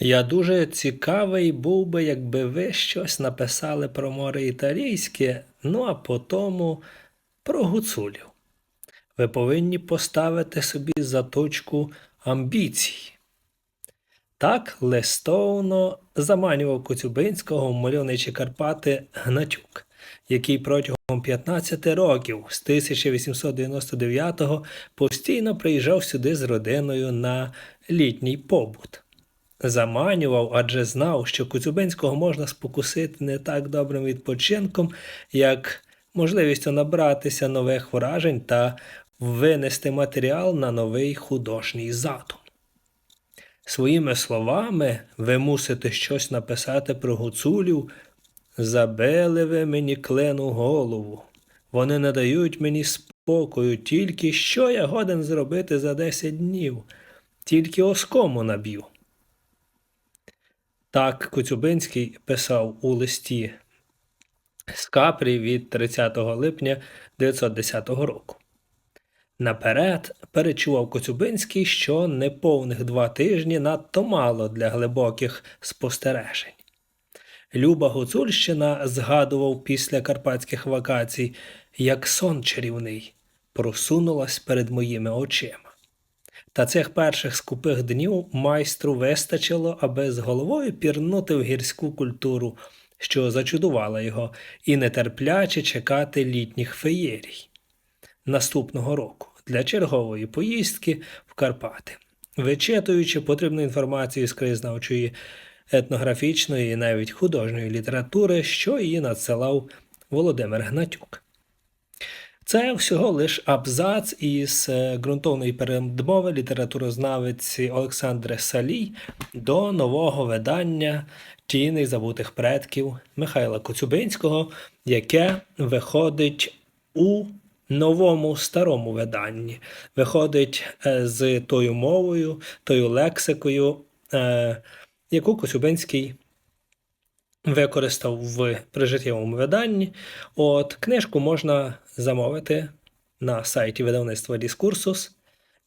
Я дуже цікавий був би, якби ви щось написали про море італійське, ну а потому про гуцулів. Ви повинні поставити собі заточку амбіцій. Так листовно заманював Коцюбинського в мальовничі Карпати Гнатюк, який протягом 15 років з 1899 постійно приїжджав сюди з родиною на літній побут. Заманював, адже знав, що Коцюбинського можна спокусити не так добрим відпочинком, як можливістю набратися нових вражень та винести матеріал на новий художній задум. Своїми словами ви мусите щось написати про гуцулів. Забили ви мені клену голову. Вони не дають мені спокою, тільки що я годен зробити за 10 днів, тільки оскому наб'ю. Так Коцюбинський писав у листі з Капрі від 30 липня 1910 року. Наперед перечував Коцюбинський, що неповних два тижні надто мало для глибоких спостережень. Люба Гуцульщина згадував після карпатських вакацій, як сон чарівний, просунулась перед моїми очима. Та цих перших скупих днів майстру вистачило, аби з головою пірнути в гірську культуру, що зачудувала його, і нетерпляче чекати літніх феєрій наступного року для чергової поїздки в Карпати, вичитуючи потрібну інформацію з краєзнавчої, етнографічної і навіть художньої літератури, що її надсилав Володимир Гнатюк. Це всього лиш абзац із е, ґрунтовної передмови літературознавиці Олександри Салій до нового видання Тіни забутих предків Михайла Коцюбинського, яке виходить у новому старому виданні. Виходить е, з тою мовою, тою лексикою, е, яку Коцюбинський використав в прижиттєвому виданні. От книжку можна замовити на сайті видавництва Discursus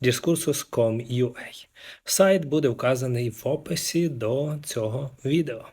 discursus.com.ua. Сайт буде вказаний в описі до цього відео.